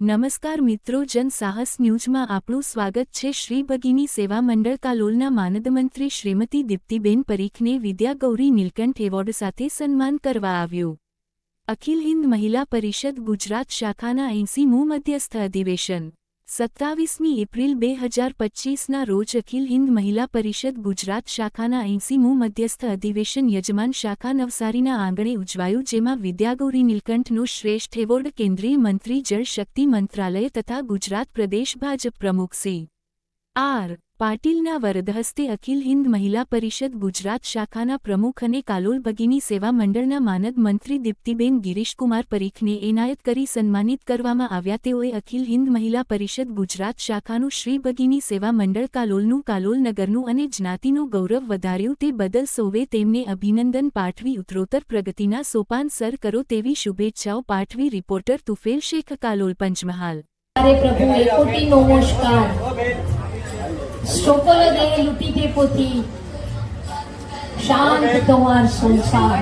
નમસ્કાર મિત્રો, જન સાહસ ન્યૂઝમાં આપણું સ્વાગત છે. શ્રી ભગીની સેવા મંડળ કાલોલના માનદમંત્રી શ્રીમતી દીપ્તિબેન પરીખને વિદ્યાગૌરી નીલકંઠ એવોર્ડ સાથે સન્માન કરવા આવ્યું. અખિલ હિન્દ મહિલા પરિષદ ગુજરાત શાખાના એંસીમું મધ્યસ્થ અધિવેશન સત્તાવીસમી એપ્રિલ બે હજાર પચ્ચીસના રોજ અખિલ હિન્દ મહિલા પરિષદ ગુજરાત શાખાના એંસીમું મધ્યસ્થ અધિવેશન યજમાન શાખા નવસારીના આંગણે ઉજવાયું, જેમાં વિદ્યાગૌરી નીલકંઠનો શ્રેષ્ઠ એવોર્ડ કેન્દ્રીય મંત્રી જળ શક્તિ મંત્રાલય તથા ગુજરાત પ્રદેશ ભાજપ પ્રમુખ સી. આર. પાટીલના વરદ હસ્તે અખિલ હિન્દ મહિલા પરિષદ ગુજરાત શાખાના પ્રમુખ અને કાલોલ ભગીની સેવા મંડળના માનદ મંત્રી દીપ્તિબેન ગિરીશકુમાર પરીખને એનાયત કરી સન્માનિત કરવામાં આવ્યા. તેઓએ અખિલ હિન્દ મહિલા પરિષદ ગુજરાત શાખાનું શ્રી ભગીની સેવા મંડળ કાલોલનું કાલોલ નગરનું અને જ્ઞાતિનું ગૌરવ વધાર્યું. તે બદલ સૌએ તેમને અભિનંદન પાઠવી ઉત્તરોત્તર પ્રગતિના સોપાન સર કરો તેવી શુભેચ્છાઓ પાઠવી. રિપોર્ટર તુફેલ શેખ, કાલોલ પંચમહાલ. પ્રભુ નમસ્કાર. সকল দেহ লুটিতে পথি শান্ত তোমার সংসার